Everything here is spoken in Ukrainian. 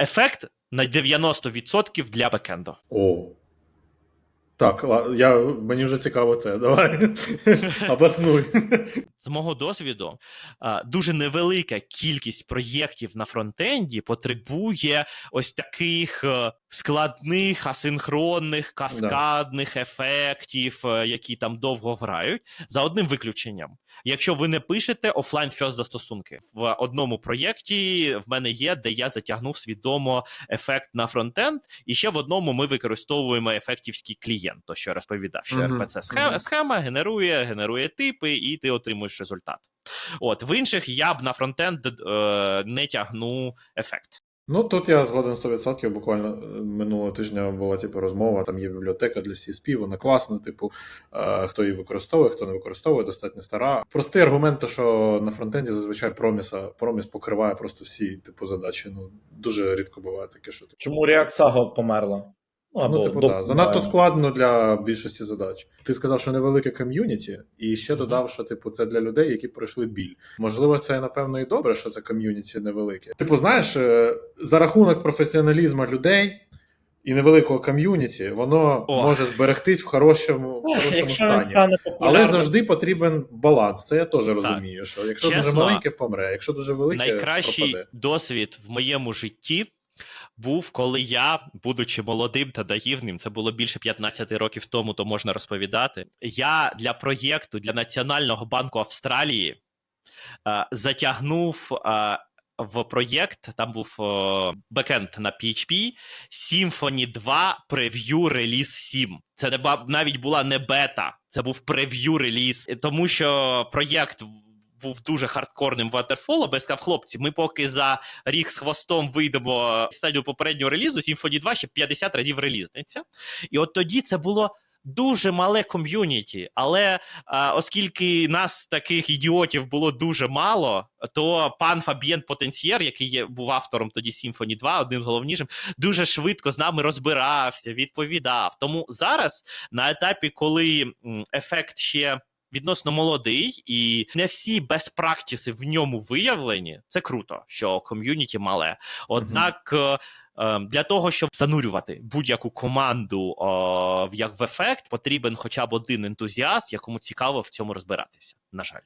ефект на 90% для бекенду. О. Так, я, мені вже цікаво це. Давай. Обоснуй. З мого досвіду, дуже невелика кількість проєктів на фронтенді потребує ось таких е, складних, асинхронних, каскадних ефектів, е, які там довго грають, за одним виключенням. Якщо ви не пишете офлайн фьост застосунки в одному проєкті, в мене є, де я затягнув свідомо ефект на фронтенд, і ще в одному ми використовуємо ефектівський клієнт, то що розповідав, що Мгм, RPC схема, мгм. схема генерує, генерує типи, і ти отримуєш результат. От в інших я б на фронтенд е, не тягну ефект. Ну, тут я згоден 100%. Буквально е, минулого тижня була типу розмова. Там є бібліотека для CSP, вона класна. Типу, е, хто її використовує, хто не використовує, достатньо стара. Простий аргумент, то, що на фронтенді зазвичай проміса, проміс покриває просто всі типу задачі. Ну дуже рідко буває таке, що Чому React Saga померла? Ну, або Ну, типу, до- да. занадто складно для більшості задач. Ти сказав, що невелике ком'юніті, і ще Мгм. додав, що типу це для людей, які пройшли біль. Можливо, це напевно і добре, що це ком'юніті невелике. Типу, знаєш, е, за рахунок професіоналізму людей. І невеликого ком'юніті, воно О. може зберегтись в хорошому, в хорошому Якщо стані. стане Але завжди потрібен баланс. Це я теж розумію. Що якщо дуже Чесно, маленьке, помре, якщо дуже велике, Найкращий пропаде. досвід в моєму житті був, коли я, будучи молодим та наївним, це було більше 15 років тому, то можна розповідати. Я для проєкту для Національного банку Австралії е, затягнув. е, в проєкт там був е, бекенд на PHP, Symfony 2 прев'ю реліз 7. Це не навіть була не бета, це був прев'ю реліз, тому що проєкт був дуже хардкорним ватерфолом. Я сказав, хлопці, ми поки за рік з хвостом вийдемо стадію попереднього релізу, Symfony 2 ще 50 разів релізниться. І от тоді це було. Дуже мале ком'юніті, але а, оскільки нас таких ідіотів було дуже мало, то пан Фабієн Потенсьєр, який є, був автором тоді Symfony 2, одним з головнішим, дуже швидко з нами розбирався, відповідав. Тому зараз, на етапі, коли ефект ще відносно молодий, і не всі best практиси в ньому виявлені, це круто, що ком'юніті мале. Однак. Mm-hmm. Для того щоб занурювати будь-яку команду о, в як в ефект, потрібен хоча б один ентузіаст, якому цікаво в цьому розбиратися. На жаль.